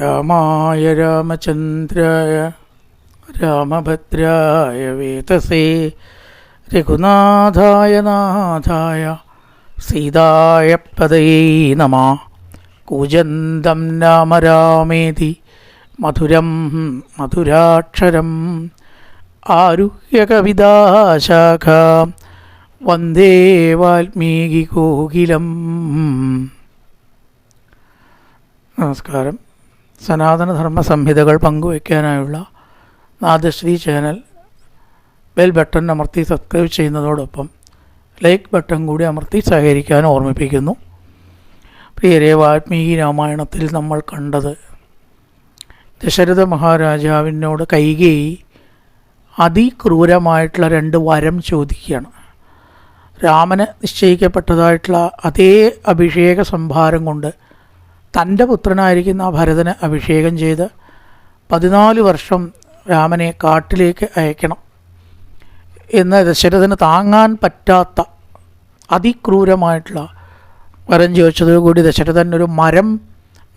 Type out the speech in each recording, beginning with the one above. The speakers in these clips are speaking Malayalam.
രാമായ രാമചന്ദ്രായ രാമഭദ്രായ വേതസേ രഘുനാഥായ നാഥായ സീതായ പദയേ നമ കൂജന്തം രാമ രാമേതി മധുരം മധുരാക്ഷരം ആരുഹ്യ കവിതാശാഖ വന്ദേ വാൽമീകി കോകിലം. നമസ്കാരം. സനാതനധർമ്മ സംഹിതകൾ പങ്കുവയ്ക്കാനായുള്ള നാദശ്രീ ചാനൽ ബെൽ ബട്ടൺ അമർത്തി സബ്സ്ക്രൈബ് ചെയ്യുന്നതോടൊപ്പം ലൈക്ക് ബട്ടൺ കൂടി അമർത്തി സഹകരിക്കാൻ ഓർമ്മിപ്പിക്കുന്നു. പ്രിയരെ വാൽമീകി രാമായണത്തിൽ നമ്മൾ കണ്ടത് ദശരഥ മഹാരാജാവിനോട് കൈകേയി അതിക്രൂരമായിട്ടുള്ള രണ്ട് വരം ചോദിക്കുകയാണ്. രാമന് നിശ്ചയിക്കപ്പെട്ടതായിട്ടുള്ള അതേ അഭിഷേക സംഭാരം കൊണ്ട് തന്റെ പുത്രനായിരിക്കുന്ന ഭരതന് അഭിഷേകം ചെയ്ത് പതിനാല് വർഷം രാമനെ കാട്ടിലേക്ക് അയക്കണം. എന്ന് ദശരഥന് താങ്ങാൻ പറ്റാത്ത അതിക്രൂരമായിട്ടുള്ള വരം ചോദിച്ചതോടുകൂടി ദശരഥൻ ഒരു മരം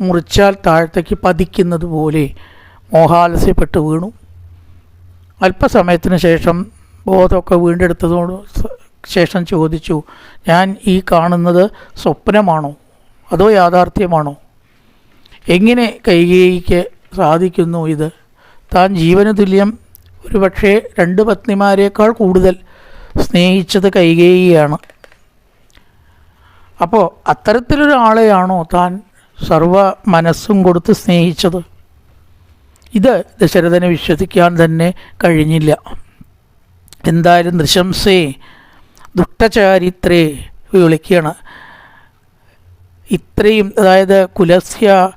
മുറിച്ചാൽ താഴത്തേക്ക് പതിക്കുന്നത് പോലെ മോഹാലസ്യപ്പെട്ട് വീണു. അല്പസമയത്തിന് ശേഷം ബോധമൊക്കെ വീണ്ടെടുത്തതോട് ശേഷം ചോദിച്ചു ഞാൻ ഈ കാണുന്നത് സ്വപ്നമാണോ? അതോ യാഥാർത്ഥ്യമാണോ? എങ്ങനെ കൈകേയിക്ക് സാധിക്കുന്നു ഇത്? താൻ ജീവന തുല്യം. ഒരു പക്ഷേ രണ്ട് പത്നിമാരേക്കാൾ കൂടുതൽ സ്നേഹിച്ചത് കൈകേയിയാണ്. അപ്പോൾ അത്തരത്തിലൊരാളെയാണോ താൻ സർവ മനസ്സും കൊടുത്ത് സ്നേഹിച്ചത്? ഇത് ദശരഥന് വിശ്വസിക്കാൻ തന്നെ കഴിഞ്ഞില്ല. എന്തായാലും നൃശംസേ ദുഷ്ടചാരിത്രേ വിളിക്കുകയാണ് ഇത്രയും അതായത് കുലസ്യ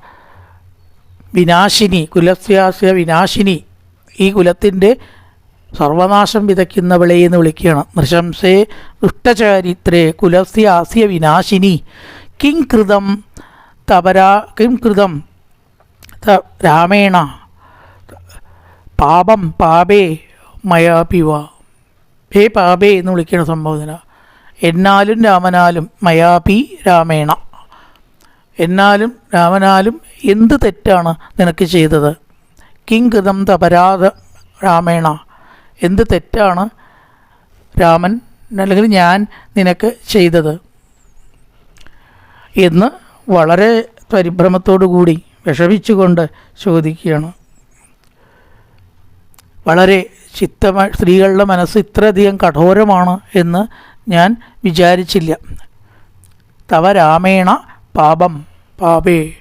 വിനാശിനി കുലസ്യാസ്യ വിനാശിനി ഈ കുലത്തിന്റെ സർവനാശം വിതയ്ക്കുന്നവളെ എന്ന് വിളിക്കുകയാണ്. നൃശംസേ ദുഷ്ടചാരിത്രേ കുലസ്യാസ്യ വിനാശിനി. കിം കൃതം തപരാ കിം കൃതം രാമേണ പാപം പാപേ മയാപിവ. ഹേ പാപേ എന്ന് വിളിക്കുന്ന സംബോധന എന്നാലും രാമനാലും മയാപി രാമേണ. എന്നാലും രാമനാലും എന്ത് തെറ്റാണ് നിനക്ക് ചെയ്തത്? കിങ് കൃതം തപരാധ രാമേണ. എന്ത് തെറ്റാണ് രാമൻ അല്ലെങ്കിൽ ഞാൻ നിനക്ക് ചെയ്തത്? എന്ന് വളരെ പരിഭ്രമത്തോടു കൂടി വിഷമിച്ചുകൊണ്ട് ചോദിക്കുകയാണ്. വളരെ ചിത്തമ സ്ത്രീകളുടെ മനസ്സ് ഇത്രയധികം കഠോരമാണ് എന്ന് ഞാൻ വിചാരിച്ചില്ല. തവ രാമേണ പാപം പാപേ.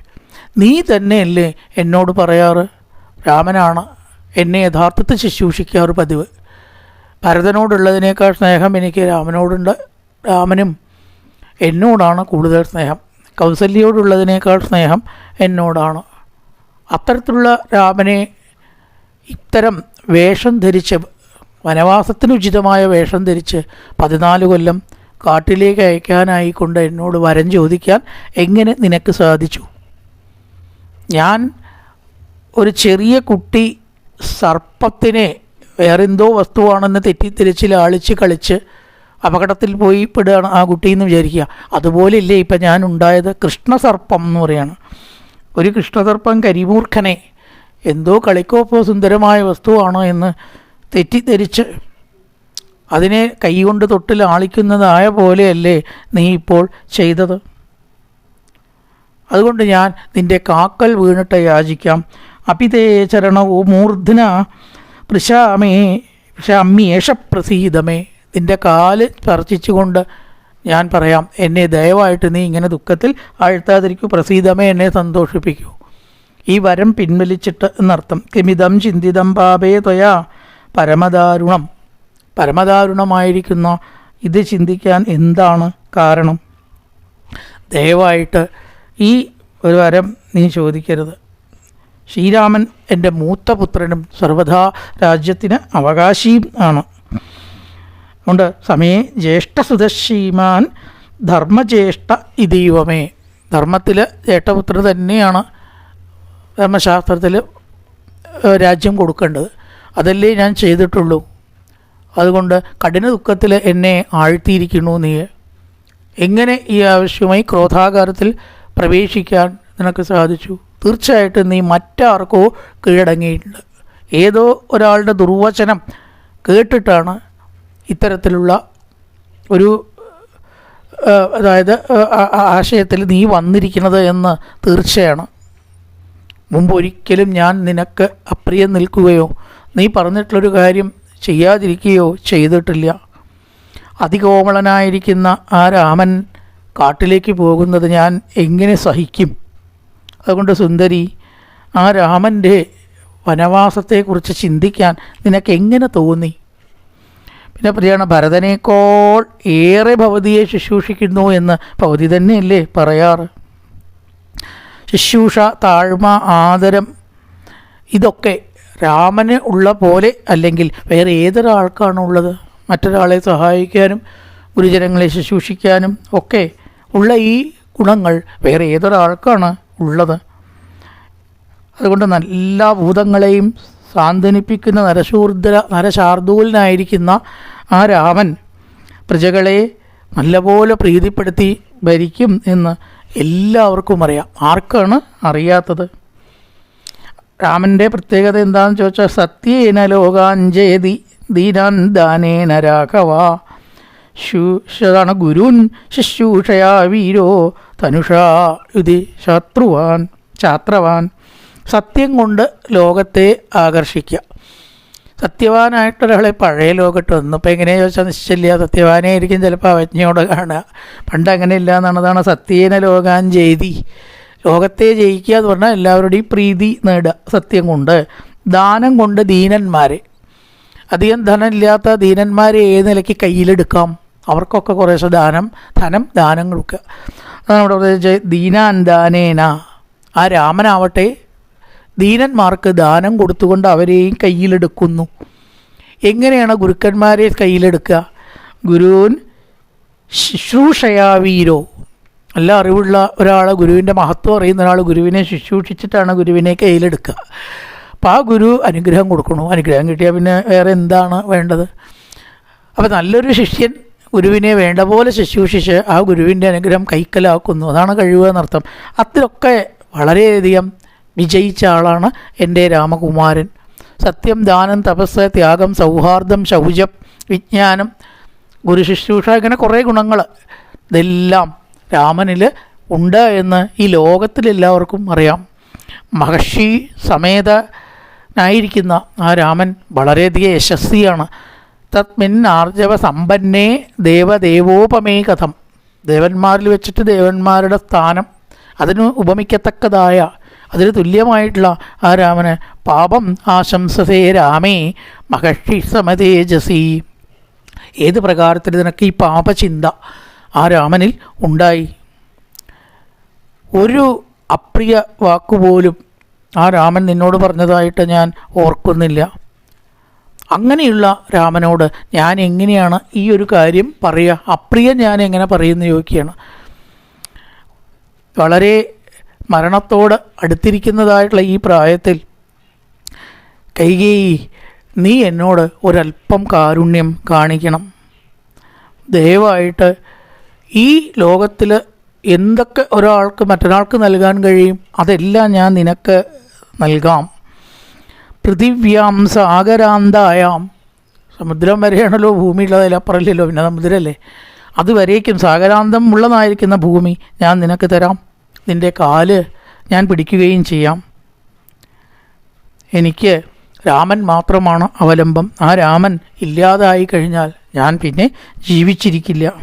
നീ തന്നെയല്ലേ എന്നോട് പറയാറ്? രാമനാണ് എന്നെ യഥാർത്ഥത്തിൽ ശുശ്രൂഷിക്കാറ് പതിവ്. ഭരതനോടുള്ളതിനേക്കാൾ സ്നേഹം എനിക്ക് രാമനോടുണ്ട്. രാമനും എന്നോടാണ് കൂടുതൽ സ്നേഹം. കൗസല്യോടുള്ളതിനേക്കാൾ സ്നേഹം എന്നോടാണ്. അത്തരത്തിലുള്ള രാമനെ ഇത്തരം വേഷം ധരിച്ച് വനവാസത്തിനുചിതമായ വേഷം ധരിച്ച് പതിനാല് കൊല്ലം കാട്ടിലേക്ക് അയക്കാനായിക്കൊണ്ട് എന്നോട് വരം ചോദിക്കാൻ എങ്ങനെ നിനക്ക് സാധിച്ചു? ഞാൻ ഒരു ചെറിയ കുട്ടി സർപ്പത്തിനെ വേറെന്തോ വസ്തുവാണെന്ന് തെറ്റിദ്ധരിച്ച് ലാളിച്ച് കളിച്ച് അപകടത്തിൽ പോയി പെടുകയാണ് ആ കുട്ടി എന്ന് വിചാരിക്കുക. അതുപോലെയല്ലേ ഇപ്പം ഞാൻ ഉണ്ടായത് കൃഷ്ണസർപ്പം എന്ന് പറയാണ്. ഒരു കൃഷ്ണസർപ്പം കരിമൂർഖനെ എന്തോ കളിക്കോപ്പോ സുന്ദരമായ വസ്തുവാണോ എന്ന് തെറ്റിദ്ധരിച്ച് അതിനെ കൈകൊണ്ട് തൊട്ട് ലാളിക്കുന്നതായ പോലെയല്ലേ നീ ഇപ്പോൾ ചെയ്തത്? അതുകൊണ്ട് ഞാൻ നിന്റെ കാക്കൽ വീണിട്ട് യാചിക്കാം. അപിതേ ചരണവും മൂർധന പൃശാമേ പൃശാമ്യേഷ പ്രസീതമേ. നിന്റെ കാൽ സ്പർശിച്ചുകൊണ്ട് ഞാൻ പറയാം എന്നെ ദയവായിട്ട് നീ ഇങ്ങനെ ദുഃഖത്തിൽ ആഴ്ത്താതിരിക്കൂ പ്രസീതമേ എന്നെ സന്തോഷിപ്പിക്കൂ. ഈ വരം പിൻവലിച്ചിട്ട് എന്നർത്ഥം കിമിതം ചിന്തിതം പാപേ ത്വയാ പരമദാരുണം. പരമദാരുണമായിരിക്കുന്ന ഇത് ചിന്തിക്കാൻ എന്താണ് കാരണം? ദയവായിട്ട് ഈ ഒരു വരം നീ ചോദിക്കരുത്. ശ്രീരാമൻ എന്റെ മൂത്ത പുത്രനും സർവഥാ രാജ്യത്തിന് അവകാശിയും ആണ്. അതുകൊണ്ട് സമയേ ജ്യേഷ്ഠസുതശ്രീമാൻ ധർമ്മജ്യേഷ്ഠ ഇതീവമേ ധർമ്മത്തിൽ ജ്യേഷ്ഠപുത്രൻ തന്നെയാണ് ധർമ്മശാസ്ത്രത്തിൽ രാജ്യം കൊടുക്കേണ്ടത്. അതല്ലേ ഞാൻ ചെയ്തിട്ടുള്ളൂ. അതുകൊണ്ട് കഠിന ദുഃഖത്തിൽ എന്നെ ആഴ്ത്തിയിരിക്കുന്നു നീ. എങ്ങനെ ഈ ആവശ്യമായി ക്രോധാകാരത്തിൽ പ്രവേശിക്കാൻ നിനക്ക് സാധിച്ചു. തീർച്ചയായിട്ടും നീ മറ്റാർക്കോ കീഴടങ്ങിയിട്ടുണ്ട്. ഏതോ ഒരാളുടെ ദുർവചനം കേട്ടിട്ടാണ് ഇത്തരത്തിലുള്ള ഒരു അതായത് ആശയത്തിൽ നീ വന്നിരിക്കുന്നത് എന്ന് തീർച്ചയാണ്. മുമ്പ് ഒരിക്കലും ഞാൻ നിനക്ക് അപ്രിയം നിൽക്കുകയോ നീ പറഞ്ഞിട്ടുള്ളൊരു കാര്യം ചെയ്യാതിരിക്കുകയോ ചെയ്തിട്ടില്ല. അതികോമളനായിരിക്കുന്ന ആ രാമൻ കാട്ടിലേക്ക് പോകുന്നത് ഞാൻ എങ്ങനെ സഹിക്കും? അതുകൊണ്ട് സുന്ദരി ആ രാമന്റെ വനവാസത്തെക്കുറിച്ച് ചിന്തിക്കാൻ നിനക്ക് എങ്ങനെ തോന്നി? പിന്നെ പ്രിയാണ് ഭരതനേക്കോൾ ഏറെ ഭവതിയെ ശുശ്രൂഷിക്കുന്നു എന്ന് ഭവതി തന്നെയല്ലേ പറയാറ്. ശുശ്രൂഷ താഴ്മ ആദരം ഇതൊക്കെ രാമന് ഉള്ള പോലെ അല്ലെങ്കിൽ വേറെ ഏതൊരാൾക്കാണുള്ളത്? മറ്റൊരാളെ സഹായിക്കാനും ഗുരുജനങ്ങളെ ശുശ്രൂഷിക്കാനും ഒക്കെ ഉള്ള ഈ ഗുണങ്ങൾ വേറെ ഏതൊരാൾക്കാണ് ഉള്ളത്? അതുകൊണ്ട് നല്ല ഭൂതങ്ങളെയും സാന്ത്വനിപ്പിക്കുന്ന നരശൂർദ്ര നരശാർദൂലനായിരിക്കുന്ന ആ രാമൻ പ്രജകളെ നല്ലപോലെ പ്രീതിപ്പെടുത്തി ഭരിക്കും എന്ന് എല്ലാവർക്കും അറിയാം. ആർക്കാണ് അറിയാത്തത്? രാമന്റെ പ്രത്യേകത എന്താണെന്ന് ചോദിച്ചാൽ സത്യേന ലോകാഞ്ചേതി ദീനാൻ ദാനേന രാഘവ. ശുഷതാണ് ഗുരുൻ ശുശ്രൂഷയാ വീരോ തനുഷ ഇത് ശത്രുവാൻ ഛാത്രവാൻ സത്യം കൊണ്ട് ലോകത്തെ ആകർഷിക്കുക സത്യവാനായിട്ടൊരാളെ പഴയ ലോകത്ത് വന്നു. എങ്ങനെയാ ചോദിച്ചാൽ നിശ്ചയില്ല സത്യവാനെ ആയിരിക്കും ചിലപ്പോൾ അവജ്ഞയോടെ കാണുക. പണ്ട് അങ്ങനെയില്ല എന്നുള്ളതാണ് സത്യേന ലോകാൻ ജയിതി. ലോകത്തെ ജയിക്കുക എന്ന് പറഞ്ഞാൽ എല്ലാവരുടെയും പ്രീതി നേടുക. സത്യം കൊണ്ട്. ദാനം കൊണ്ട് ദീനന്മാരെ. അധികം ധനമില്ലാത്ത ദീനന്മാരെ ഏത് നിലയ്ക്ക് കയ്യിലെടുക്കാം? അവർക്കൊക്കെ കുറേശ്ശെ ദാനം ധനം ദാനം കൊടുക്കുക അതാണ് ഇവിടെ പറഞ്ഞത് ദീനാൻ ദാനേന ആ രാമനാവട്ടെ ദീനന്മാർക്ക് ദാനം കൊടുത്തുകൊണ്ട് അവരെയും കയ്യിലെടുക്കുന്നു. എങ്ങനെയാണ് ഗുരുക്കന്മാരെ കയ്യിലെടുക്കുക? ഗുരുവിൻ ശുശ്രൂഷയാ വീരോ നല്ല അറിവുള്ള ഒരാൾ ഗുരുവിന്റെ മഹത്വം അറിയുന്ന ഒരാൾ ഗുരുവിനെ ശുശ്രൂഷിച്ചിട്ടാണ് ഗുരുവിനെ കയ്യിലെടുക്കുക. അപ്പോൾ ആ ഗുരു അനുഗ്രഹം കൊടുക്കണു അനുഗ്രഹം കിട്ടിയാൽ പിന്നെ വേറെ എന്താണ് വേണ്ടത്? അപ്പോൾ നല്ലൊരു ശിഷ്യൻ ഗുരുവിനെ വേണ്ട പോലെ ശുശ്രൂഷിച്ച് ആ ഗുരുവിന്റെ അനുഗ്രഹം കൈക്കലാക്കുന്നു. അതാണ് കഴിവ് എന്നർത്ഥം. അതിലൊക്കെ വളരെയധികം വിജയിച്ച ആളാണ് എന്റെ രാമകുമാരൻ. സത്യം ദാനം തപസ് ത്യാഗം സൗഹാർദ്ദം ശൗചം വിജ്ഞാനം ഗുരു ശുശ്രൂഷ ഇങ്ങനെ കുറേ ഗുണങ്ങൾ ഇതെല്ലാം രാമനിൽ ഉണ്ട് എന്ന് ഈ ലോകത്തിലെല്ലാവർക്കും അറിയാം. മഹർഷി സമേതനായിരിക്കുന്ന ആ രാമൻ വളരെയധികം യശസ്വിയാണ്. തത്മിൻ ആർജവ സമ്പന്നേ ദേവദേവോപമേ കഥം. ദേവന്മാരിൽ വെച്ചിട്ട് ദേവന്മാരുടെ സ്ഥാനം അതിന് ഉപമിക്കത്തക്കതായ അതിന് തുല്യമായിട്ടുള്ള ആ രാമന് പാപം ആശംസസേ രാമേ മഹർഷി സമതേജസി. ഏത് പ്രകാരത്തിൽ നിനക്ക് ഈ പാപചിന്ത ആ രാമനിൽ ഉണ്ടായി? ഒരു അപ്രിയ വാക്കുപോലും ആ രാമൻ നിന്നോട് പറഞ്ഞതായിട്ട് ഞാൻ ഓർക്കുന്നില്ല. അങ്ങനെയുള്ള രാമനോട് ഞാൻ എങ്ങനെയാണ് ഈ ഒരു കാര്യം പറയുക? അപ്രിയ ഞാൻ എങ്ങനെ പറയുന്ന? ചോദിക്കുകയാണ്. വളരെ മരണത്തോട് അടുത്തിരിക്കുന്നതായിട്ടുള്ള ഈ പ്രായത്തിൽ കൈകേയി നീ എന്നോട് ഒരല്പം കാരുണ്യം കാണിക്കണം. ദയവായിട്ട് ഈ ലോകത്തിൽ എന്തൊക്കെ ഒരാൾക്ക് മറ്റൊരാൾക്ക് നൽകാൻ കഴിയും? അതെല്ലാം ഞാൻ നിനക്ക് നൽകാം. പൃഥിവ്യാം സാഗരാന്തായാം. സമുദ്രം വരെയാണല്ലോ ഭൂമിയുള്ളത് അപ്പുറമില്ലല്ലോ പിന്നെ സമുദ്രമല്ലേ? അതുവരേക്കും സാഗരാന്തം ഉള്ളതായിരിക്കുന്ന ഭൂമി ഞാൻ നിനക്ക് തരാം. നിന്റെ കാൽ ഞാൻ പിടിക്കുകയും ചെയ്യാം. എനിക്ക് രാമൻ മാത്രമാണ് അവലംബം. ആ രാമൻ ഇല്ലാതായി കഴിഞ്ഞാൽ ഞാൻ പിന്നെ ജീവിച്ചിരിക്കില്ല.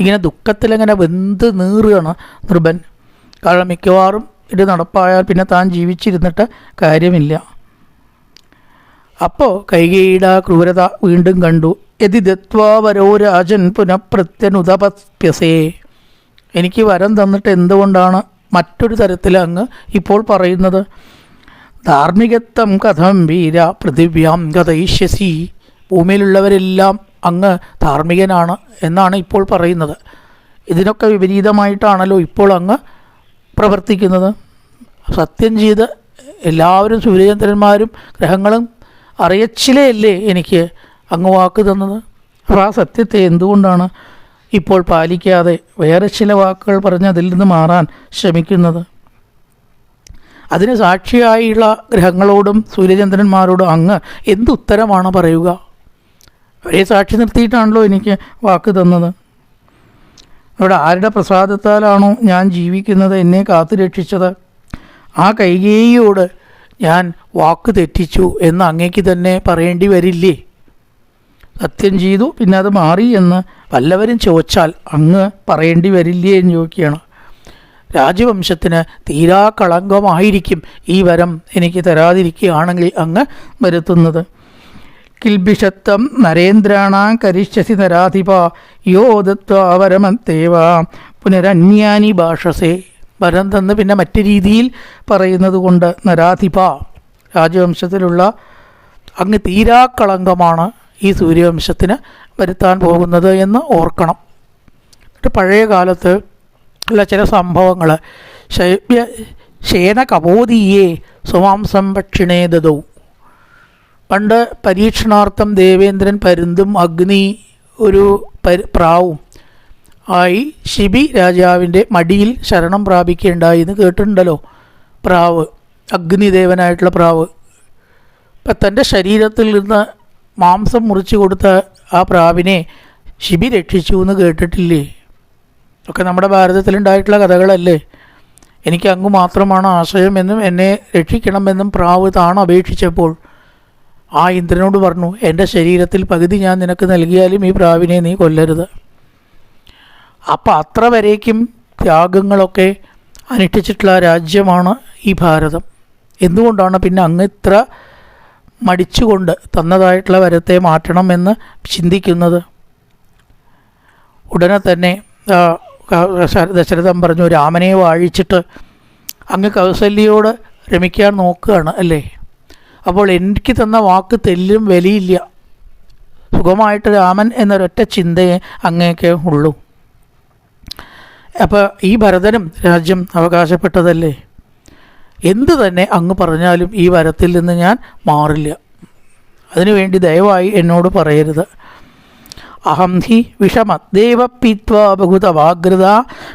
ഇങ്ങനെ ദുഃഖത്തിലങ്ങനെ വെന്ത് നീറുകയാണ് നൃപൻ. കാരണം മിക്കവാറും ഇത് നടപ്പായാൽ പിന്നെ താൻ ജീവിച്ചിരുന്നിട്ട് കാര്യമില്ല. അപ്പോൾ കൈകേയിയുടെ ക്രൂരത വീണ്ടും കണ്ടു. യതി ദത്വാവരോ രാജൻ പുനഃപ്രത്യനുതപ്യസേ എനിക്ക് വരം തന്നിട്ട് എന്തുകൊണ്ടാണ് മറ്റൊരു തരത്തിൽ അങ്ങ് ഇപ്പോൾ പറയുന്നത്? ധാർമ്മികത്വം കഥം വീര പൃഥിവ്യാം കഥയിഷ്യസി. ഭൂമിയിലുള്ളവരെല്ലാം അങ്ങ് ധാർമ്മികനാണ് എന്നാണ് ഇപ്പോൾ പറയുന്നത്. ഇതിനൊക്കെ വിപരീതമായിട്ടാണല്ലോ ഇപ്പോൾ അങ്ങ് പ്രവർത്തിക്കുന്നത്. സത്യം ചെയ്ത് എല്ലാവരും സൂര്യചന്ദ്രന്മാരും ഗ്രഹങ്ങളും അറിയച്ചിലേ എനിക്ക് അങ്ങ് വാക്ക് തന്നത്? അപ്പോൾ ആ സത്യത്തെ എന്തുകൊണ്ടാണ് ഇപ്പോൾ പാലിക്കാതെ വേറെ ചില വാക്കുകൾ പറഞ്ഞ് അതിൽ നിന്ന് മാറാൻ ശ്രമിക്കുന്നത്? അതിന് സാക്ഷിയായുള്ള ഗ്രഹങ്ങളോടും സൂര്യചന്ദ്രന്മാരോടും അങ്ങ് എന്ത് ഉത്തരമാണ് പറയുക? അവരെ സാക്ഷി നിർത്തിയിട്ടാണല്ലോ എനിക്ക് വാക്ക് തന്നത്. അവിടെ ആരുടെ പ്രസാദത്താലാണോ ഞാൻ ജീവിക്കുന്നത് എന്നെ കാത്തു രക്ഷിച്ചത് ആ കൈകേയിയോട് ഞാൻ വാക്ക് തെറ്റിച്ചു എന്ന് അങ്ങേക്ക് തന്നെ പറയേണ്ടി വരില്ലേ? സത്യം ചെയ്തു പിന്നെ അത് മാറി എന്ന് വല്ലവരും ചോദിച്ചാൽ അങ്ങ് പറയേണ്ടി വരില്ലേ എന്ന് ചോദിക്കുകയാണ്. രാജവംശത്തിന് തീരാ കളങ്കമായിരിക്കും ഈ വരം എനിക്ക് തരാതിരിക്കുകയാണെങ്കിൽ അങ്ങ് വരുത്തുന്നത്. കിൽബിഷത്വം നരേന്ദ്രാണാം കരിഷ്യസി നരാധിപ യോ ദത്വാവരമത്തേവ പുനരന്യാനി ഭാഷസേ വരം തന്ന് പിന്നെ മറ്റു രീതിയിൽ പറയുന്നത് കൊണ്ട് നരാധിപ രാജവംശത്തിലുള്ള അങ്ങ് തീരാക്കളങ്കമാണ് ഈ സൂര്യവംശത്തിന് വരുത്താൻ പോകുന്നത് എന്ന് ഓർക്കണം. പഴയ കാലത്ത് ഉള്ള ചില സംഭവങ്ങൾ ശൈവ്യ ശേന കപോതിയെ സുമാംസം ഭക്ഷിണേ ദതവും പണ്ട് പരീക്ഷണാർത്ഥം ദേവേന്ദ്രൻ പരുന്തും അഗ്നി ഒരു പരി പ്രാവും. ആയി ശിബി രാജാവിന്റെ മടിയിൽ ശരണം പ്രാപിക്കുകയുണ്ടായി എന്ന് കേട്ടിട്ടുണ്ടല്ലോ. പ്രാവ് അഗ്നിദേവനായിട്ടുള്ള പ്രാവ്. ഇപ്പം തന്റെ ശരീരത്തിൽ നിന്ന് മാംസം മുറിച്ചു കൊടുത്ത ആ പ്രാവിനെ ശിബി രക്ഷിച്ചു എന്ന് കേട്ടിട്ടില്ലേ? ഒക്കെ നമ്മുടെ ഭാരതത്തിലുണ്ടായിട്ടുള്ള കഥകളല്ലേ? എനിക്ക് അങ്ങ് മാത്രമാണ് ആശ്രയമെന്നും എന്നെ രക്ഷിക്കണമെന്നും പ്രാവ് താണു അപേക്ഷിച്ചപ്പോൾ ആ ഇന്ദ്രനോട് പറഞ്ഞു എന്റെ ശരീരത്തിൽ പകുതി ഞാൻ നിനക്ക് നൽകിയാലും ഈ പ്രാവിനെ നീ കൊല്ലരുത്. അപ്പം അത്ര വരേക്കും ത്യാഗങ്ങളൊക്കെ അനുഷ്ഠിച്ചിട്ടുള്ള രാജ്യമാണ് ഈ ഭാരതം. എന്തുകൊണ്ടാണ് പിന്നെ അങ്ങ് ഇത്ര മടിച്ചുകൊണ്ട് തന്നതായിട്ടുള്ള വരത്തെ മാറ്റണമെന്ന് ചിന്തിക്കുന്നത്? ഉടനെ തന്നെ ദശരഥം പറഞ്ഞു രാമനെ വാഴിച്ചിട്ട് അങ്ങ് കൗസല്യയോട് രമിക്കാൻ നോക്കുകയാണ് അല്ലേ? അപ്പോൾ എനിക്ക് തന്ന വാക്ക് തെല്ലും വിലയില്ല. സുഖമായിട്ട് രാമൻ എന്നൊരൊറ്റ ചിന്തയെ അങ്ങേക്കേ ഉള്ളൂ. അപ്പോൾ ഈ ഭരതനും രാജ്യം അവകാശപ്പെട്ടതല്ലേ? എന്തു തന്നെ അങ്ങ് പറഞ്ഞാലും ഈ വരത്തിൽ നിന്ന് ഞാൻ മാറില്ല. അതിനുവേണ്ടി ദയവായി എന്നോട് പറയരുത്. അഹം ഹി വിഷമദ്ദേവ പീത്വാ ബഹുതവാഗ്രത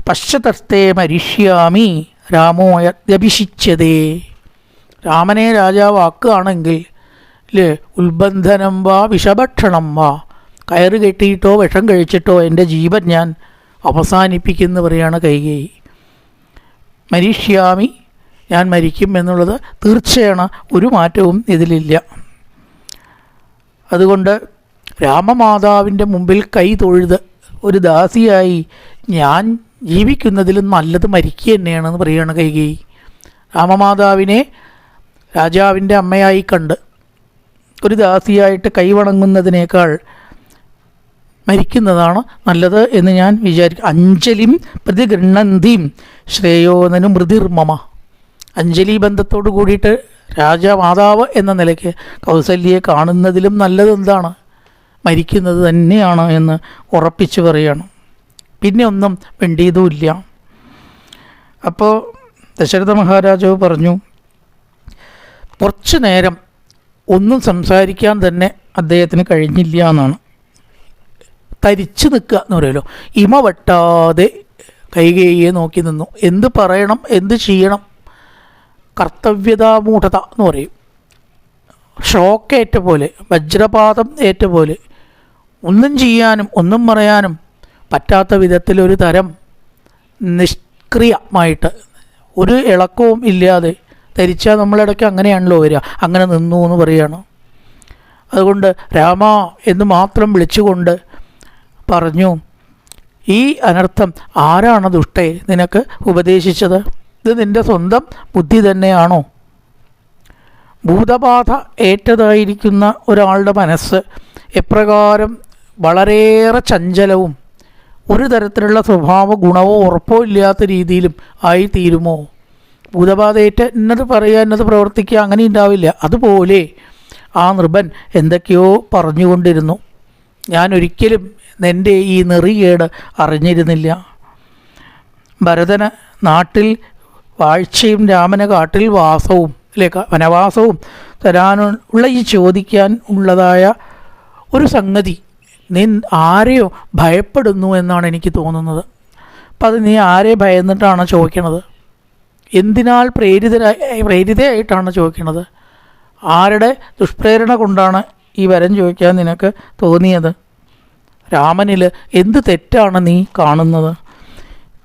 പശ്ചതസ്തേ മരിഷ്യാമി രാമോ യഭിഷിച്ചതേ രാമനെ രാജാവാക്കുകയാണെങ്കിൽ അല്ലേ ഉത്ബന്ധനം വാ വിഷഭക്ഷണം വാ. കയറ് കെട്ടിയിട്ടോ വിഷം കഴിച്ചിട്ടോ എന്റെ ജീവൻ ഞാൻ അവസാനിപ്പിക്കുന്ന പറയുകയാണ് കൈകേയി. മരിഷ്യാമി ഞാൻ മരിക്കും എന്നുള്ളത് തീർച്ചയാണ് ഒരു മാറ്റവും ഇതിലില്ല. അതുകൊണ്ട് രാമമാതാവിന്റെ മുമ്പിൽ കൈ തൊഴുത് ഒരു ദാസിയായി ഞാൻ ജീവിക്കുന്നതിലും നല്ലത് മരിക്കുക തന്നെയാണെന്ന് പറയുകയാണ് കൈകേയി. രാമമാതാവിനെ രാജാവിന്റെ അമ്മയായി കണ്ട് ഒരു ദാസിയായിട്ട് കൈവണങ്ങുന്നതിനേക്കാൾ മരിക്കുന്നതാണ് നല്ലത് എന്ന് ഞാൻ വിചാരിക്കും അഞ്ജലിം പ്രതിഗൃണന്തിയും ശ്രേയോനനു മൃതിർമമ. അഞ്ജലി ബന്ധത്തോട് കൂടിയിട്ട് രാജമാതാവ് എന്ന നിലയ്ക്ക് കൗസല്യയെ കാണുന്നതിലും നല്ലതെന്താണ് മരിക്കുന്നത് തന്നെയാണ് എന്ന് ഉറപ്പിച്ചു പറയുകയാണ് പിന്നെ ഒന്നും വേണ്ടിയതുമില്ല അപ്പോൾ ദശരഥ മഹാരാജാവ് പറഞ്ഞു കുറച്ചു നേരം ഒന്നും സംസാരിക്കാൻ തന്നെ അദ്ദേഹത്തിന് കഴിഞ്ഞില്ല എന്നാണ്. തരിച്ചു നിൽക്കുക എന്ന് പറയുമല്ലോ. ഇമ വെട്ടാതെ കൈകേയെ നോക്കി നിന്നു. എന്ത് പറയണം? എന്ത് ചെയ്യണം? കർത്തവ്യതാമൂഢത എന്ന് പറയും. ഷോക്കേറ്റ പോലെ വജ്രപാതം ഏറ്റ പോലെ ഒന്നും ചെയ്യാനും ഒന്നും പറയാനും പറ്റാത്ത വിധത്തിലൊരു തരം നിഷ്ക്രിയമായിട്ട് ഒരു ഇളക്കവും ഇല്ലാതെ ധരിച്ചാൽ നമ്മളിടയ്ക്ക് അങ്ങനെയാണല്ലോ വരിക. അങ്ങനെ നിന്നു എന്ന് പറയുകയാണ്. അതുകൊണ്ട് രാമ എന്ന് മാത്രം വിളിച്ചുകൊണ്ട് പറഞ്ഞു. ഈ അനർത്ഥം ആരാണ് ദുഷ്ടേ നിനക്ക് ഉപദേശിച്ചത്? ഇത് നിന്റെ സ്വന്തം ബുദ്ധി തന്നെയാണോ? ഭൂതബാധ ഏറ്റതായിരിക്കുന്ന ഒരാളുടെ മനസ്സ് എപ്രകാരം വളരെയേറെ ചഞ്ചലവും ഒരു തരത്തിലുള്ള സ്വഭാവ ഗുണവോ ഉറപ്പോ ഇല്ലാത്ത രീതിയിലും ആയി തീരുമോ ഭൂതബാധയേറ്റ് എന്നത് പറയുക എന്നത് പ്രവർത്തിക്കുക അങ്ങനെ ഉണ്ടാവില്ല. അതുപോലെ ആ നൃപൻ എന്തൊക്കെയോ പറഞ്ഞുകൊണ്ടിരുന്നു. ഞാൻ ഒരിക്കലും എന്റെ ഈ നെറികേട് അറിഞ്ഞിരുന്നില്ല. ഭരതന് നാട്ടിൽ വാഴ്ചയും രാമന് കാട്ടിൽ വാസവും അല്ലെ വനവാസവും തരാനുള്ള ഈ ചോദിക്കാൻ ഉള്ളതായ ഒരു സംഗതി. നീ ആരെയോ ഭയപ്പെടുന്നു എന്നാണ് എനിക്ക് തോന്നുന്നത്. അപ്പം അത് നീ ആരെ ഭയന്നിട്ടാണ് ചോദിക്കണത്? എന്തിനാൽ പ്രേരിതരായി പ്രേരിതയായിട്ടാണ് ചോദിക്കുന്നത് ആരുടെ ദുഷ്പ്രേരണ കൊണ്ടാണ് ഈ വരം ചോദിക്കാൻ നിനക്ക് തോന്നിയത്? രാമനിൽ എന്ത് തെറ്റാണ് നീ കാണുന്നത്?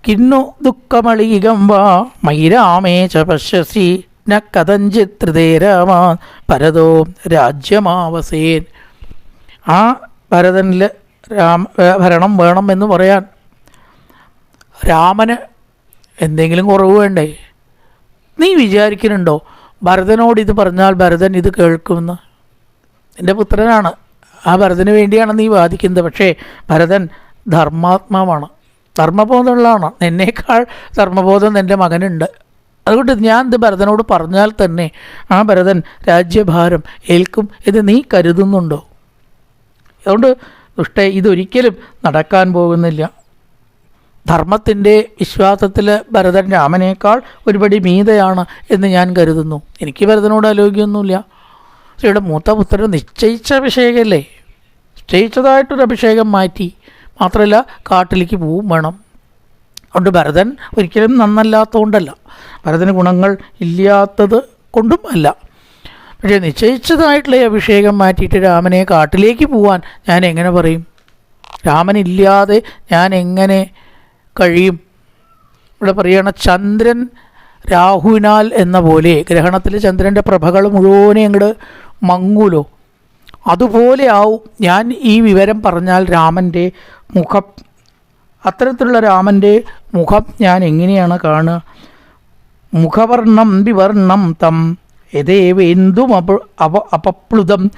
കിന്നു ദുഃഖമളീകം വാ മൈരാമേ ച ന കഥഞ്ചിത് രാമാ ഭരതോ രാജ്യമാവസേൻ. ആ ഭരതനിൽ രാമ ഭരണം വേണം എന്ന് പറയാൻ രാമന് എന്തെങ്കിലും കുറവ് വേണ്ടേ? നീ വിചാരിക്കുന്നുണ്ടോ? ഭരതനോട് ഇത് പറഞ്ഞാൽ ഭരതൻ ഇത് കേൾക്കുമെന്ന്? എന്റെ പുത്രനാണ്. ആ ഭരതന് വേണ്ടിയാണ് നീ വാദിക്കുന്നത്. പക്ഷേ ഭരതൻ ധർമാത്മാവാണ്. ധർമ്മബോധമുള്ളതാണ് എന്നേക്കാൾ ധർമ്മബോധം എന്റെ മകനുണ്ട്. അതുകൊണ്ട് ഞാൻ ഇത് ഭരതനോട് പറഞ്ഞാൽ തന്നെ ആ ഭരതൻ രാജ്യഭാരം ഏൽക്കും ഇത് നീ കരുതുന്നുണ്ടോ? അതുകൊണ്ട് ദുഷ്ട ഇതൊരിക്കലും നടക്കാൻ പോകുന്നില്ല. ധർമ്മത്തിന്റെ വിശ്വാസത്തിൽ ഭരതൻ രാമനേക്കാൾ ഒരുപടി മീതയാണ് എന്ന് ഞാൻ കരുതുന്നു. എനിക്ക് ഭരതനോട് ആലോചിക്കൊന്നുമില്ല. ശ്രീയുടെ മൂത്ത പുത്രൻ നിശ്ചയിച്ച അഭിഷേകമല്ലേ നിശ്ചയിച്ചതായിട്ടൊരു അഭിഷേകം മാറ്റി. മാത്രമല്ല കാട്ടിലേക്ക് പോവും വേണം. അതുകൊണ്ട് ഭരതൻ ഒരിക്കലും നന്നല്ലാത്തതുകൊണ്ടല്ല. ഭരതന് ഗുണങ്ങൾ ഇല്ലാത്തത് കൊണ്ടും അല്ല. പക്ഷേ നിശ്ചയിച്ചതായിട്ടുള്ള അഭിഷേകം മാറ്റിയിട്ട് രാമനെ കാട്ടിലേക്ക് പോവാൻ ഞാൻ എങ്ങനെ പറയും? രാമനില്ലാതെ ഞാൻ എങ്ങനെ കഴിയും? ഇവിടെ പറയുകയാണ് ചന്ദ്രൻ രാഹുവിനാൽ എന്ന പോലെ ഗ്രഹണത്തിൽ ചന്ദ്രന്റെ പ്രഭകൾ മുഴുവനെ അങ്ങോട്ട് മങ്ങൂലോ അതുപോലെ ആവും ഞാൻ ഈ വിവരം പറഞ്ഞാൽ രാമന്റെ മുഖം അത്തരത്തിലുള്ള രാമന്റെ മുഖം ഞാൻ എങ്ങനെയാണ് കാണുക? മുഖവർണം വിവർണം തം യഥേവേന്ദും അപ അപ അപപ്ലുതം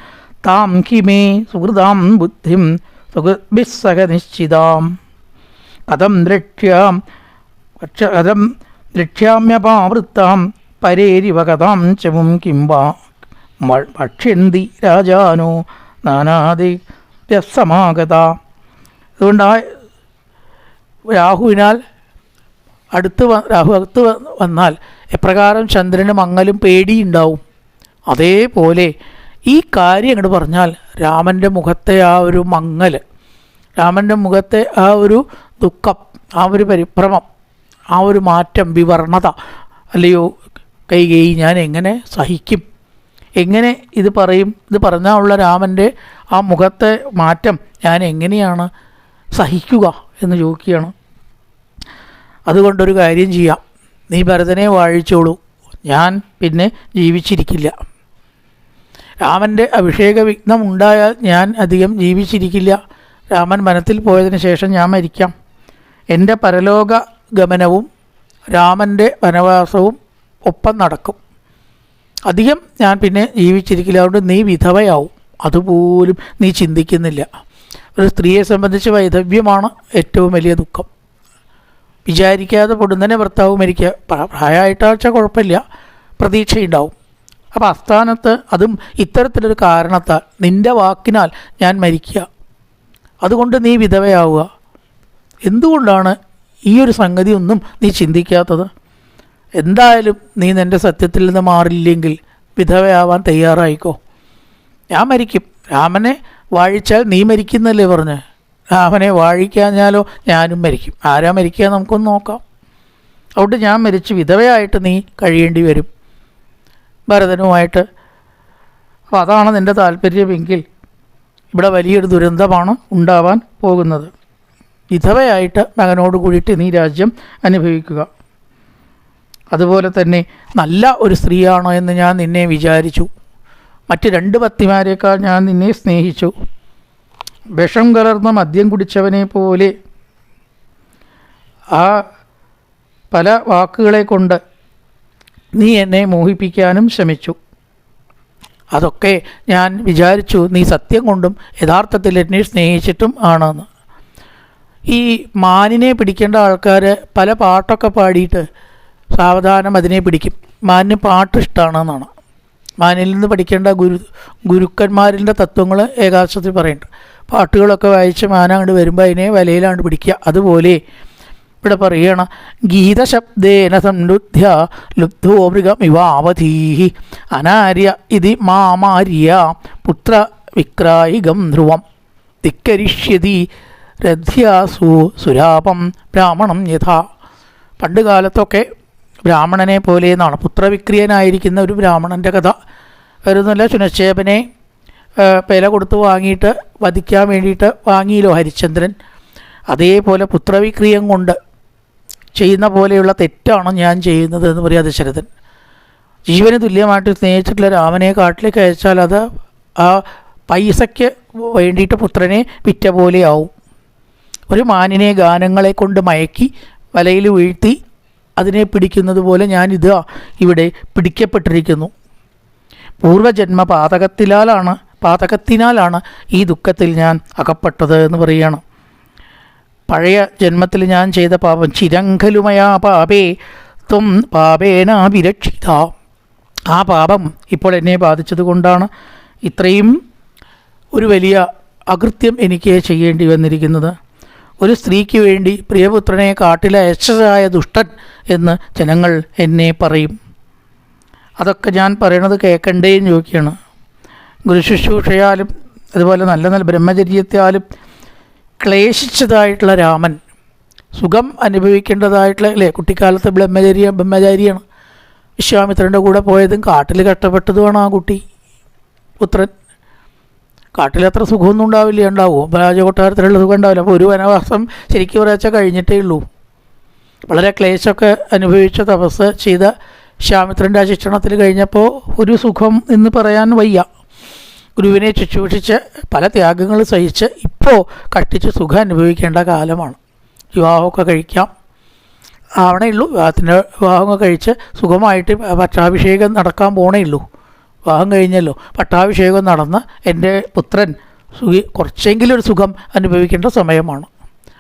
താം കിമേ സുഹൃതാം ബുദ്ധിം സുഹൃദ്ഭിസ്സഹ നിശ്ചിതാം. കഥം ദ്രക്ഷ്യാം കഥം ദ്രക്ഷ്യാമ്യപാവൃത്താം പരേരിവ കഥാം ചമും കിംബ ഭക്ഷ്യന്തി രാജാനോ നാനാദി സമാഗത അതുകൊണ്ട് ആ രാഹുവിനാൽ അടുത്ത് രാഹു അടുത്ത് വന്നാൽ എപ്രകാരം ചന്ദ്രന് മങ്ങലും പേടിയുണ്ടാവും. അതേപോലെ ഈ കാര്യം അങ്ങോട്ട് പറഞ്ഞാൽ രാമന്റെ മുഖത്തെ ആ ഒരു മങ്ങൽ രാമന്റെ മുഖത്തെ ആ ഒരു ദുഃഖം ആ ഒരു പരിഭ്രമം ആ ഒരു മാറ്റം വിവർണത അല്ലയോ കൈകൈ ഞാൻ എങ്ങനെ സഹിക്കും? എങ്ങനെ ഇത് പറയും? ഇത് പറഞ്ഞാലുള്ള രാമന്റെ ആ മുഖത്തെ മാറ്റം ഞാൻ എങ്ങനെയാണ് സഹിക്കുക എന്ന് ചോദിക്കുകയാണ്. അതുകൊണ്ടൊരു കാര്യം ചെയ്യാം. നീ ഭരതനെ വാഴിച്ചോളൂ. ഞാൻ പിന്നെ ജീവിച്ചിരിക്കില്ല. രാമന്റെ അഭിഷേക വിഘ്നം ഉണ്ടായാൽ ഞാൻ അധികം ജീവിച്ചിരിക്കില്ല. രാമൻ മനത്തിൽ പോയതിന് ശേഷം ഞാൻ മരിക്കാം. എന്റെ പരലോക ഗമനവും രാമന്റെ വനവാസവും ഒപ്പം നടക്കും. അധികം ഞാൻ പിന്നെ ജീവിച്ചിരിക്കില്ല. അതുകൊണ്ട് നീ വിധവയാവും. അതുപോലും നീ ചിന്തിക്കുന്നില്ല. ഒരു സ്ത്രീയെ സംബന്ധിച്ച് വൈധവ്യമാണ് ഏറ്റവും വലിയ ദുഃഖം. വിചാരിക്കാതെ പൊടുന്നനെ ഭർത്താവ് മരിക്കുക പ്ര- പ്രായമായിട്ടാഴ്ച കുഴപ്പമില്ല. പ്രതീക്ഷയുണ്ടാവും. അപ്പോൾ അസ്ഥാനത്ത് അതും ഇത്തരത്തിലൊരു കാരണത്താൽ നിന്റെ വാക്കിനാൽ ഞാൻ മരിക്കുക. അതുകൊണ്ട് നീ വിധവയാവുക. എന്തുകൊണ്ടാണ് ഈ ഒരു സംഗതിയൊന്നും നീ ചിന്തിക്കാത്തത്? എന്തായാലും നീ നിന്റെ സത്യത്തിൽ നിന്ന് മാറില്ലെങ്കിൽ വിധവയാവാൻ തയ്യാറായിക്കോ. ഞാൻ മരിക്കും. രാമനെ വാഴിച്ചാൽ നീ മരിക്കുന്നല്ലേ പറഞ്ഞ്. രാമനെ വാഴിക്കാഞ്ഞാലോ ഞാനും മരിക്കും. ആരാ മരിക്കുക നമുക്കൊന്ന് നോക്കാം. അതുകൊണ്ട് ഞാൻ മരിച്ച് വിധവയായിട്ട് നീ കഴിയേണ്ടി വരും. ഭരതനുമായിട്ട്. അപ്പോൾ അതാണ് നിന്റെ താല്പര്യമെങ്കിൽ ഇവിടെ വലിയൊരു ദുരന്തമാണ് ഉണ്ടാവാൻ പോകുന്നത്. വിധവയായിട്ട് മകനോട് കൂടിയിട്ട് നീ രാജ്യം അനുഭവിക്കുക. അതുപോലെ തന്നെ നല്ല ഒരു സ്ത്രീയാണോ എന്ന് ഞാൻ നിന്നെ വിചാരിച്ചു. മറ്റ് രണ്ട് പത്തിമാരേക്കാൾ ഞാൻ നിന്നെ സ്നേഹിച്ചു. വിഷം കലർന്ന മദ്യം കുടിച്ചവനെ പോലെ ആ പല വാക്കുകളെ കൊണ്ട് നീ എന്നെ മോഹിപ്പിക്കാനും ശ്രമിച്ചു. അതൊക്കെ ഞാൻ വിചാരിച്ചു നീ സത്യം കൊണ്ടും യഥാർത്ഥത്തിൽ എന്നെ സ്നേഹിച്ചിട്ടും ആണെന്ന്. ഈ മാനിനെ പിടിക്കേണ്ട ആൾക്കാർ പല പാട്ടൊക്കെ പാടിയിട്ട് സാവധാനം അതിനെ പിടിക്കും. മാനിന് പാട്ട് ഇഷ്ടമാണെന്നാണ് മാനിൽ നിന്ന് പഠിക്കേണ്ട ഗുരു ഗുരുക്കന്മാരിന്റെ തത്വങ്ങൾ ഏകാശത്തിൽ പറയുന്നുണ്ട്. പാട്ടുകളൊക്കെ വായിച്ച് മാന അങ്ങോട്ട് വരുമ്പോൾ അതിനെ വലയിലാണ്ട് പിടിക്കുക. അതുപോലെ ഇവിടെ പറയണ ഗീതശബ്ദേന സംലുദ്ധ്യ ലുബ്ധോ മൃഗമിവാവധീഹി. അനാര്യ ഇതി മാമാര്യ പുത്ര വിക്രായികം ധ്രുവം. ധിക്കരിഷ്യതി രഥ്യാസു സുരാപം ബ്രാഹ്മണം യഥാ. പണ്ട് കാലത്തൊക്കെ ബ്രാഹ്മണനെ പോലെ എന്നാണ്. പുത്രവിക്രിയനായിരിക്കുന്ന ഒരു ബ്രാഹ്മണന്റെ കഥ. വരുന്നില്ല ചുനക്ഷേപനെ വില കൊടുത്ത് വാങ്ങിയിട്ട് വധിക്കാൻ വേണ്ടിയിട്ട് വാങ്ങിയല്ലോ ഹരിശ്ചന്ദ്രൻ. അതേപോലെ പുത്രവിക്രിയം കൊണ്ട് ചെയ്യുന്ന പോലെയുള്ള തെറ്റാണ് ഞാൻ ചെയ്യുന്നത് എന്ന് പറയാം ദശരഥൻ. ജീവന് തുല്യമായിട്ട് സ്നേഹിച്ചിട്ടുള്ള രാമനെ കാട്ടിലേക്ക് അയച്ചാൽ അത് ആ പൈസയ്ക്ക് വേണ്ടിയിട്ട് പുത്രനെ വിറ്റ പോലെയാവും ഒരു മാനിനെ ഗാനങ്ങളെ കൊണ്ട് മയക്കി വലയിൽ വീഴ്ത്തി അതിനെ പിടിക്കുന്നത് പോലെ ഞാനിത് ഇവിടെ പിടിക്കപ്പെട്ടിരിക്കുന്നു. പൂർവജന്മ പാതകത്തിലാലാണ് പാതകത്തിനാലാണ് ഈ ദുഃഖത്തിൽ ഞാൻ അകപ്പെട്ടത് എന്ന് പറയുകയാണ്. പഴയ ജന്മത്തിൽ ഞാൻ ചെയ്ത പാപം ചിരങ്കലുമയാ പാപേ ത്വം പാപേന വിരക്ഷിത. ആ പാപം ഇപ്പോൾ എന്നെ ബാധിച്ചത് കൊണ്ടാണ് ഇത്രയും ഒരു വലിയ അകൃത്യം എനിക്ക് ചെയ്യേണ്ടി വന്നിരിക്കുന്നത്. ഒരു സ്ത്രീക്ക് വേണ്ടി പ്രിയപുത്രനെ കാട്ടിലയച്ചതായ ദുഷ്ടൻ എന്ന് ജനങ്ങൾ എന്നെ പറയും. അതൊക്കെ ഞാൻ പറയണത് കേൾക്കണ്ടേയും ചോദിക്കുകയാണ്. ഗുരുശുശ്രൂഷയാലും അതുപോലെ നല്ല നല്ല ബ്രഹ്മചര്യത്താലും ക്ലേശിച്ചതായിട്ടുള്ള രാമൻ. സുഖം അനുഭവിക്കേണ്ടതായിട്ടുള്ള അല്ലേ? കുട്ടിക്കാലത്ത് ബ്രഹ്മചര്യ ബ്രഹ്മചാരിയാണ്. വിശ്വാമിത്രന്റെ കൂടെ പോയതും കാട്ടിൽ കഷ്ടപ്പെട്ടതുമാണ് ആ കുട്ടി പുത്രൻ. കാട്ടിൽ അത്ര സുഖമൊന്നും ഉണ്ടാവില്ല ഉണ്ടാവും. രാജകൊട്ടാരത്തിലുള്ള സുഖം ഉണ്ടാവില്ല. അപ്പോൾ ഒരു വനവാസം ശരിക്കും ഒരാഴ്ച കഴിഞ്ഞിട്ടേ ഉള്ളൂ. വളരെ ക്ലേശമൊക്കെ അനുഭവിച്ച തപസ് ചെയ്ത ശ്യാമിത്രന്റെ ശിക്ഷണത്തിൽ കഴിഞ്ഞപ്പോൾ ഒരു സുഖം എന്ന് പറയാൻ വയ്യ. ഗുരുവിനെ ശുശ്രൂഷിച്ച് പല ത്യാഗങ്ങൾ സഹിച്ച് ഇപ്പോൾ കട്ടിച്ച് സുഖം അനുഭവിക്കേണ്ട കാലമാണ്. വിവാഹമൊക്കെ കഴിക്കാം. ആവണേ ഉള്ളൂ. വിവാഹത്തിന്റെ വിവാഹമൊക്കെ കഴിച്ച് സുഖമായിട്ട് പട്ടാഭിഷേകം നടക്കാൻ പോണേ ഉള്ളൂ. വിവാഹം കഴിഞ്ഞല്ലോ. പട്ടാഭിഷേകം നടന്ന് എന്റെ പുത്രൻ സുഖി കുറച്ചെങ്കിലും ഒരു സുഖം അനുഭവിക്കേണ്ട സമയമാണ്.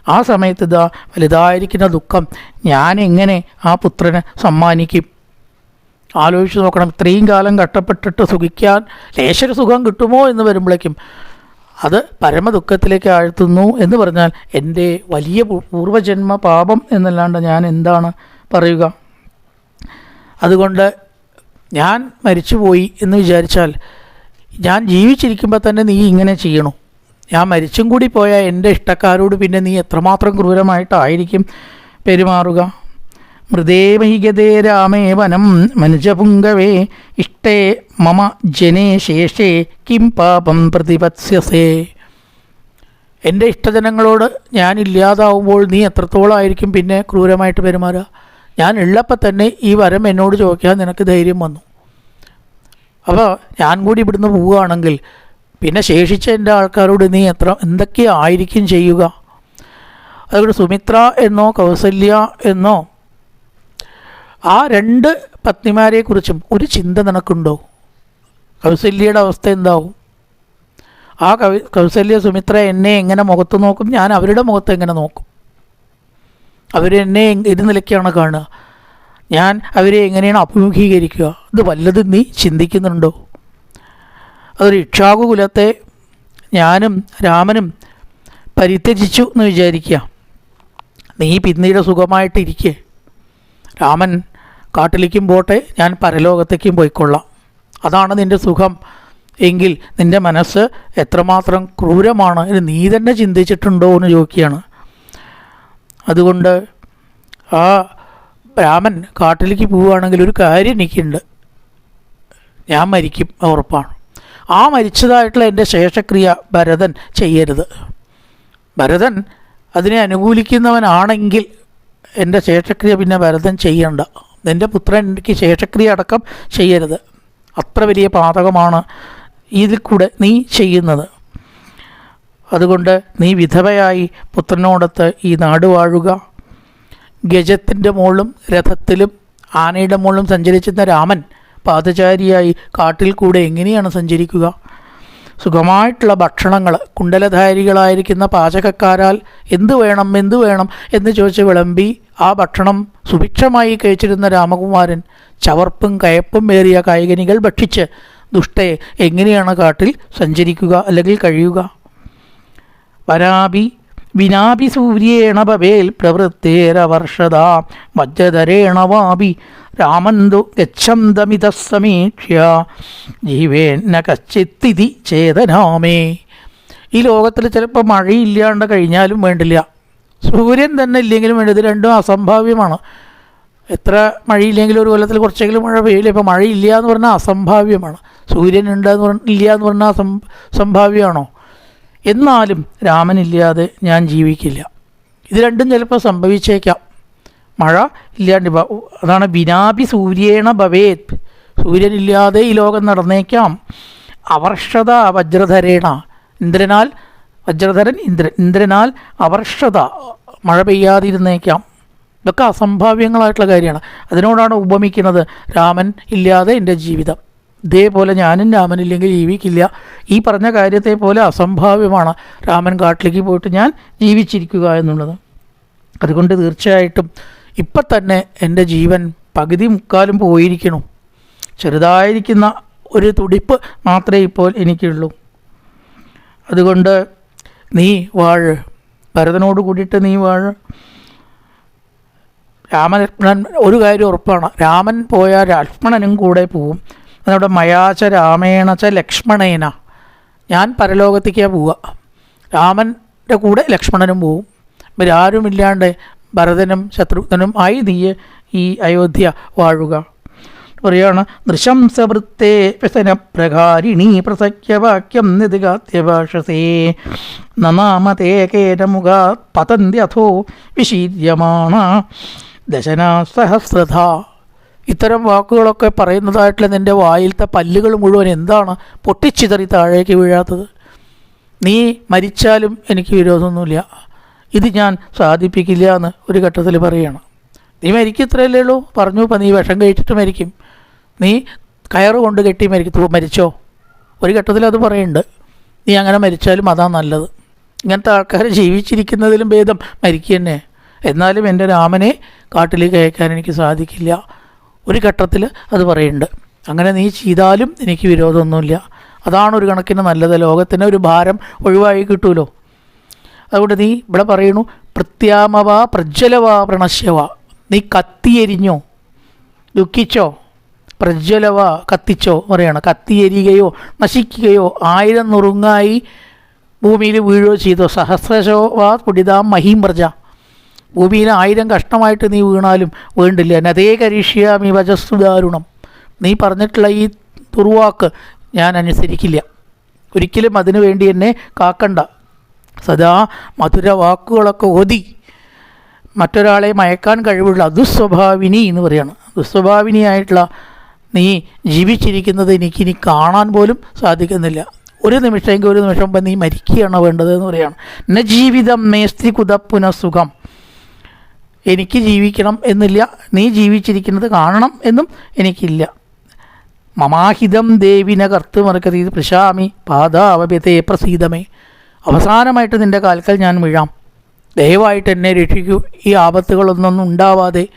ആ സമയത്ത് ഇതാ വലുതായിരിക്കുന്ന ദുഃഖം. ഞാൻ എങ്ങനെ ആ പുത്രനെ സമ്മാനിക്കും? ആലോചിച്ച് നോക്കണം. ഇത്രയും കാലം കഷ്ടപ്പെട്ടിട്ട് സുഖിക്കാൻ ലേശര സുഖം കിട്ടുമോ എന്ന് വരുമ്പോഴേക്കും അത് പരമദുഃഖത്തിലേക്ക് ആഴ്ത്തുന്നു എന്ന് പറഞ്ഞാൽ എന്റെ വലിയ പൂർവജന്മ പാപം എന്നല്ലാണ്ട് ഞാൻ എന്താണ് പറയുക? അതുകൊണ്ട് ഞാൻ മരിച്ചുപോയി എന്ന് വിചാരിച്ചാൽ ഞാൻ ജീവിച്ചിരിക്കുമ്പോൾ തന്നെ നീ ഇങ്ങനെ ചെയ്യണു. ഞാൻ മരിച്ചും കൂടി പോയാൽ എന്റെ ഇഷ്ടക്കാരോട് പിന്നെ നീ എത്രമാത്രം ക്രൂരമായിട്ടായിരിക്കും പെരുമാറുക? മൃദേമൈകതേ രാമേ വനം മനുജപുങ്കവേ ഇഷ്ടേ മമ ജനേ ശേഷേ കിം പാപം പ്രതിപത്സ്യസേ എന്റെ ഇഷ്ടജനങ്ങളോട് ഞാൻ ഇല്ലാതാവുമ്പോൾ നീ എത്രത്തോളമായിരിക്കും പിന്നെ ക്രൂരമായിട്ട് പെരുമാറുക? ഞാൻ ഉള്ളപ്പോൾ തന്നെ ഈ വരം എന്നോട് ചോദിക്കാൻ നിനക്ക് ധൈര്യം വന്നു. അപ്പോൾ ഞാൻ കൂടി ഇവിടുന്ന് പോവുകയാണെങ്കിൽ പിന്നെ ശേഷിച്ച എന്റെ ആൾക്കാരോട് നീ എത്ര എന്തൊക്കെയായിരിക്കും ചെയ്യുക? അതുകൊണ്ട് സുമിത്ര എന്നോ കൗസല്യ എന്നോ ആ രണ്ട് പത്നിമാരെക്കുറിച്ചും ഒരു ചിന്ത നിനക്കുണ്ടോ? കൗസല്യയുടെ അവസ്ഥ എന്താവും? ആ കൗ കൗസല്യ സുമിത്ര എന്നെ എങ്ങനെ മുഖത്ത് നോക്കും? ഞാൻ അവരുടെ മുഖത്ത് എങ്ങനെ നോക്കും? അവരെന്നെ ഇത് നിലയ്ക്കാണ് കാണുക? ഞാൻ അവരെ എങ്ങനെയാണ് അഭിമുഖീകരിക്കുക? ഇത് വല്ലതും നീ ചിന്തിക്കുന്നുണ്ടോ? അതൊരു ഇക്ഷാകുകുലത്തെ ഞാനും രാമനും പരിത്യജിച്ചു എന്ന് വിചാരിക്കുക. നീ പിന്നീട് സുഖമായിട്ടിരിക്കേ. രാമൻ കാട്ടിലേക്കും പോട്ടെ ഞാൻ പരലോകത്തേക്കും പോയിക്കൊള്ളാം. അതാണ് നിന്റെ സുഖം. എങ്കിൽ നിന്റെ മനസ്സ് എത്രമാത്രം ക്രൂരമാണ് എന്ന് നീ തന്നെ ചിന്തിച്ചിട്ടുണ്ടോ എന്ന് ചോദിക്കുകയാണ്. അതുകൊണ്ട് ആ രാമൻ കാട്ടിലേക്ക് പോവുകയാണെങ്കിൽ ഒരു കാര്യം എനിക്കുണ്ട്. ഞാൻ മരിക്കും ഉറപ്പാണ്. ആ മരിച്ചതായിട്ടുള്ള എന്റെ ശേഷക്രിയ ഭരതൻ ചെയ്യരുത്. ഭരതൻ അതിനെ അനുകൂലിക്കുന്നവനാണെങ്കിൽ എന്റെ ശേഷക്രിയ പിന്നെ ഭരതൻ ചെയ്യണ്ട. എന്റെ പുത്രൻ എനിക്ക് ശേഷക്രിയ അടക്കം ചെയ്യരുത്. അത്ര വലിയ പാതകമാണ് ഇതിൽ കൂടെ നീ ചെയ്യുന്നത്. അതുകൊണ്ട് നീ വിധവയായി പുത്രനോടൊത്ത് ഈ നാട് വാഴുക. ഗജത്തിന്റെ മുകളിലും രഥത്തിലും ആനയുടെ മുകളിലും സഞ്ചരിച്ചിരുന്ന രാമൻ പാദചാരിയായി കാട്ടിൽ കൂടെ എങ്ങനെയാണ് സഞ്ചരിക്കുക? സുഖമായിട്ടുള്ള ഭക്ഷണങ്ങൾ കുണ്ടലധാരികളായിരിക്കുന്ന പാചകക്കാരാൽ എന്ത് വേണം എന്ത് വേണം എന്ന് ചോദിച്ച് വിളമ്പി ആ ഭക്ഷണം സുഭിക്ഷമായി കഴിച്ചിരുന്ന രാമകുമാരൻ ചവർപ്പും കയപ്പും ഏറിയ കായികനികൾ ഭക്ഷിച്ച് ദുഷ്ടയെ എങ്ങനെയാണ് കാട്ടിൽ സഞ്ചരിക്കുക അല്ലെങ്കിൽ കഴിയുക? വരാപി വിനാപി സൂര്യേണ ഭവേൽ പ്രവൃത്തേരവർഷത വജ്രധരേണ വാപി. രാമന്തു ഗച്ഛന്തമിത സമീക്ഷ്യ ജീവേന്ന കശ്ചിത്തിതി ചേതനാമേ. ഈ ലോകത്തിൽ ചിലപ്പോൾ മഴയില്ലാണ്ട് കഴിഞ്ഞാലും വേണ്ടില്ല. സൂര്യൻ തന്നെ ഇല്ലെങ്കിലും വേണ്ടത് രണ്ടും അസംഭാവ്യമാണ്. എത്ര മഴയില്ലെങ്കിലും ഒരു കൊല്ലത്തിൽ കുറച്ചെങ്കിലും മഴ പെയ്യില്ല? ഇപ്പോൾ മഴയില്ല എന്ന് പറഞ്ഞാൽ അസംഭാവ്യമാണ്. സൂര്യൻ ഉണ്ട് എന്ന് പറഞ്ഞ ഇല്ല എന്ന് പറഞ്ഞാൽ സംഭാവ്യമാണോ എന്നാലും രാമനില്ലാതെ ഞാൻ ജീവിക്കില്ല. ഇത് രണ്ടും ചിലപ്പോൾ സംഭവിച്ചേക്കാം. മഴ ഇല്ലാണ്ട് അതാണ് ബിനാപി സൂര്യേണ ഭവേത്. സൂര്യനില്ലാതെ ഈ ലോകം നടന്നേക്കാം. അവർഷത വജ്രധരേണ. ഇന്ദ്രനാൽ വജ്രധരൻ ഇന്ദ്രൻ ഇന്ദ്രനാൽ അവർഷത. മഴ പെയ്യാതിരുന്നേക്കാം. ഇതൊക്കെ അസംഭാവ്യങ്ങളായിട്ടുള്ള കാര്യമാണ് അതിനോടാണ് ഉപമിക്കുന്നത് രാമൻ ഇല്ലാതെ എന്റെ ജീവിതം. ഇതേപോലെ ഞാനും രാമനില്ലെങ്കിൽ ജീവിക്കില്ല. ഈ പറഞ്ഞ കാര്യത്തെ പോലെ അസംഭാവ്യമാണ് രാമൻ കാട്ടിലേക്ക് പോയിട്ട് ഞാൻ ജീവിച്ചിരിക്കുക എന്നുള്ളത്. അതുകൊണ്ട് തീർച്ചയായിട്ടും ഇപ്പം തന്നെ എന്റെ ജീവൻ പകുതി മുക്കാലും പോയിരിക്കണു. ചെറുതായിരിക്കുന്ന ഒരു തുടിപ്പ് മാത്രമേ ഇപ്പോൾ എനിക്കുള്ളൂ. അതുകൊണ്ട് നീ വാഴ്. ഭരതനോട് കൂടിയിട്ട് നീ വാഴ്. രാമലക്ഷ്മണൻ ഒരു കാര്യം ഉറപ്പാണ്. രാമൻ പോയാൽ ലക്ഷ്മണനും കൂടെ പോവും. അതവിടെ മയാച്ച രാമേണച്ച ലക്ഷ്മണേന. ഞാൻ പരലോകത്തേക്കാണ് പോവുക. രാമന്റെ കൂടെ ലക്ഷ്മണനും പോവും. ഇവരാരുമില്ലാണ്ട് ഭരതനും ശത്രുഘ്നും ആയി നീ ഈ അയോധ്യ വാഴുക. പറയാണ് നൃശംസവൃത്തേ വ്യസനപ്രകാരിണീ പ്രസഖ്യവാക്യം നിതികാത്യഭാഷസേ നനാമതേ പതന്തി അഥോ വിശീര്യമാണ ദശനാ സഹസ്രഥ ഇത്തരം വാക്കുകളൊക്കെ പറയുന്നതായിട്ടുള്ള നിന്റെ വായിലത്തെ പല്ലുകൾ മുഴുവൻ എന്താണ് പൊട്ടിച്ചിതറി താഴേക്ക് വീഴാത്തത്? നീ മരിച്ചാലും എനിക്ക് വിരോധമൊന്നുമില്ല. ഇത് ഞാൻ സാധിപ്പിക്കില്ല എന്ന് ഒരു ഘട്ടത്തിൽ പറയണം. നീ മരിക്കത്രയല്ലേ ഉള്ളൂ? പറഞ്ഞു ഇപ്പം നീ വിഷം കഴിച്ചിട്ട് മരിക്കും. നീ കയറ് കൊണ്ട് കെട്ടി മരിക്കും മരിച്ചോ? ഒരു ഘട്ടത്തിൽ അത് പറയുന്നുണ്ട്. നീ അങ്ങനെ മരിച്ചാലും അതാ നല്ലത്. ഇങ്ങനത്തെ ആൾക്കാർ ജീവിച്ചിരിക്കുന്നതിലും ഭേദം മരിക്കുക തന്നെ എന്നാലും എന്റെ രാമനെ കാട്ടിലേക്ക് അയക്കാൻ എനിക്ക് സാധിക്കില്ല. ഒരു ഘട്ടത്തിൽ അത് പറയുന്നുണ്ട്. അങ്ങനെ നീ ചെയ്താലും എനിക്ക് വിരോധമൊന്നുമില്ല. അതാണ് ഒരു കണക്കിന് നല്ലത്. ലോകത്തിന് ഒരു ഭാരം ഒഴിവായി കിട്ടുമല്ലോ അതുകൊണ്ട് നീ ഇവിടെ പറയണു പ്രത്യാമവ പ്രജ്വലവ പ്രണശ്യവ. നീ കത്തിയെരിഞ്ഞോ? ദുഃഖിച്ചോ? പ്രജ്വലവ കത്തിച്ചോ? പറയണം. കത്തിയെരിയുകയോ നശിക്കുകയോ ആയിരം നുറുങ്ങായി ഭൂമിയിൽ വീഴുകയോ ചെയ്തോ? സഹസ്രശോവാ പുടിതാം മഹീംപ്രജ ഭൂമിയിൽ ആയിരം കഷ്ണമായിട്ട് നീ വീണാലും വേണ്ടില്ല. നതേ കരീഷ്യാമി വജസ്തു ദാരുണം. നീ പറഞ്ഞിട്ടുള്ള ഈ ദുർവാക്ക് ഞാൻ അനുസരിക്കില്ല. ഒരിക്കലും അതിനു വേണ്ടി എന്നെ കാക്കണ്ട. സദാ മധുര വാക്കുകളൊക്കെ ഓതി മറ്റൊരാളെ മയക്കാൻ കഴിവുള്ള ദുസ്വഭാവിനി എന്ന് പറയാണ്. ദുസ്വഭാവിനിയായിട്ടുള്ള നീ ജീവിച്ചിരിക്കുന്നത് എനിക്കിനി കാണാൻ പോലും സാധിക്കുന്നില്ല. ഒരു നിമിഷമെങ്കിൽ ഒരു നിമിഷം മുമ്പ് നീ മരിക്കുകയാണ് വേണ്ടത് എന്ന് പറയാണ്. ന ജീവിതം മേസ്തി കുതപ്പുന സുഖം. എനിക്ക് ജീവിക്കണം എന്നില്ല. നീ ജീവിച്ചിരിക്കുന്നത് കാണണം എന്നും എനിക്കില്ല. മമാഹിതം ദേവിന കർത്തുമറക്കതി പ്രശാമി. പാദാവപ്യത്തെ പ്രസീതമേ. അവസാനമായിട്ട് നിന്റെ കാൽക്കൽ ഞാൻ വീഴാം ദയവായിട്ട് എന്നെ രക്ഷിക്കൂ. ഈ ആപത്തുകളൊന്നൊന്നും ഉണ്ടാവാതെ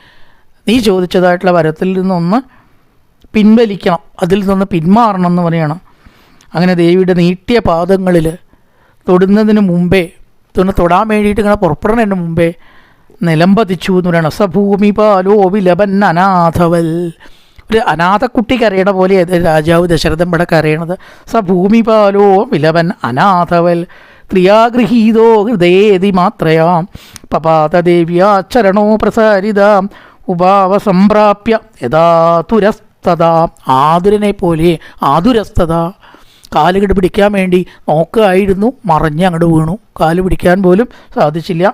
നീ ചോദിച്ചതായിട്ടുള്ള വരത്തിൽ നിന്നൊന്ന് പിൻവലിക്കണം. അതിൽ നിന്ന് പിന്മാറണം എന്ന് പറയണം. അങ്ങനെ ദേവിയുടെ നീട്ടിയ പാദങ്ങളിൽ തൊടുന്നതിന് മുമ്പേ തൊന്ന് തൊടാൻ വേണ്ടിയിട്ട് ഇങ്ങനെ പുറപ്പെടുന്നതിന് മുമ്പേ നിലംപതിച്ചു എന്ന് പറയണം സഭൂമി പാലോ വിലപൻ അനാഥവൽ ഒരു അനാഥക്കുട്ടി കരയണ പോലെ രാജാവ് ദശരഥൻ ഇവിടെ കരയണത്. സഭൂമി പാലോ വിലപൻ അനാഥവൽ. ക്രിയാഗൃഹീതോ ഹൃദയേതി മാത്രയാം. പപാതദേവ്യാ ചരണോ പ്രസാരിതാം. ഉപാവ സംപ്രാപ്യ യഥാ തുരസ്തത ആതുരനെ പോലെ ആതുരസ്തത കാലുകെട്ട് പിടിക്കാൻ വേണ്ടി നോക്കുകയായിരുന്നു മറിഞ്ഞ് അങ്ങോട്ട് വീണു. കാൽ പിടിക്കാൻ പോലും സാധിച്ചില്ല.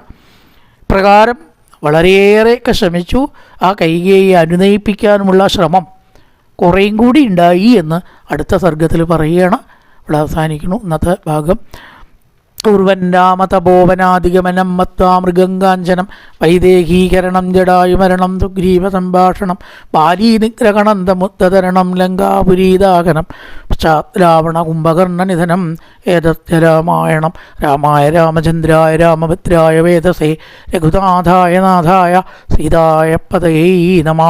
പ്രകാരം വളരെയേറെയൊക്കെ ശ്രമിച്ചു. ആ കൈകേയെ അനുനയിപ്പിക്കാനുമുള്ള ശ്രമം കുറേയും കൂടി ഉണ്ടായി എന്ന് അടുത്ത സർഗത്തിൽ പറയുകയാണ്. ഇവിടെ അവസാനിക്കുന്നു. ഇന്നത്തെ ഭാഗം ഉർവൻ രാമതപോവനാധിഗമനം മത്വാ മൃഗങ്കാഞ്ചനം വൈദേഹീകരണം ജടായുമരണം സുഗ്രീവ സംഭാഷണം ബാലീനിഗ്രഹണന്തമുദ്ധതരണം ലങ്കാപുരീതാകനം രാവണ കുംഭകർണ നിധനം ഏതത്യ രാമായണം രാമായ രാമചന്ദ്രായ രാമഭദ്രായ വേദസേ രഘുനാഥായ നാഥായ സീതായ പതയേ നമാ.